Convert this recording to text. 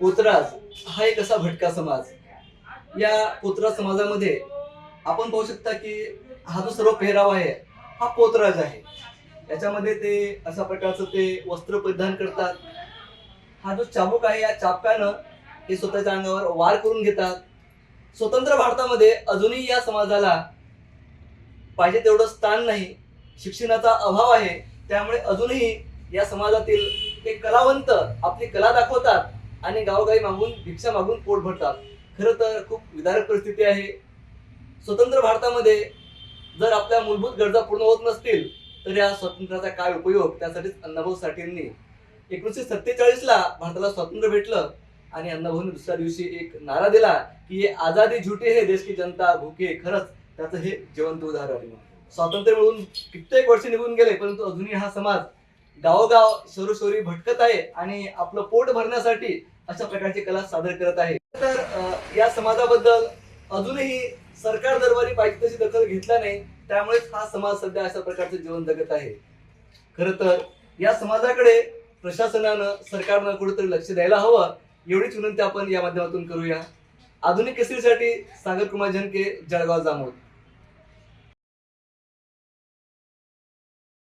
पोतराज हा एक असा भटका समाज. या पोतराज समाजामध्ये आपण पाहू शकता की हा जो सर्व पेहराव आहे हा पोतराज आहे. याच्यामध्ये ते अशा प्रकारचं ते वस्त्र परिधान करतात. हा जो चाबूक आहे या चाप्यानं ते स्वतःच्या अंगावर वार करून घेतात. स्वतंत्र भारतामध्ये अजूनही या समाजाला पाहिजे तेवढं स्थान नाही शिक्षणाचा अभाव आहे. त्यामुळे अजूनही या समाजातील एक कलावंत आपली कला दाखवतात. आणि गावोगावी मागून भिक्षा मागून पोट भरतात. खरं तर खूप विदारक परिस्थिती आहे. स्वतंत्र भारतामध्ये जर आपल्या मूलभूत गरजा पूर्ण होत नसतील तर या स्वातंत्र्याचा काय उपयोग? त्यासाठीच अण्णाभाऊ साठेंनी एकोणीसशे सत्तेचाळीसला भारताला स्वातंत्र्य भेटलं आणि अण्णाभाऊंनी दुसऱ्या दिवशी एक नारा दिला की हे आझादी झुटे हे देश की जनता भूके खरंच त्याचं हे जिवंत उदाहरण आहे. स्वातंत्र्य मिळून कित्येक वर्ष निघून गेले परंतु अजूनही हा समाज गावोगाव शोरोशोरी भटकत आहे आणि आपलं पोट भरण्यासाठी अशा प्रकारची कला सादर करत आहे. तर या समाजाबद्दल अजूनही सरकार दरबारी पाहिजे तशी दखल घेतला नाही त्यामुळेच हा समाज सध्या अशा प्रकारचं जीवन जगत आहे. खर तर या समाजाकडे प्रशासनानं सरकारनं कुठेतरी लक्ष द्यायला हवं एवढीच विनंती आपण या माध्यमातून करूया. आधुनिक केसरीसाठी सागर कुमार जनके जळगाव जामोद.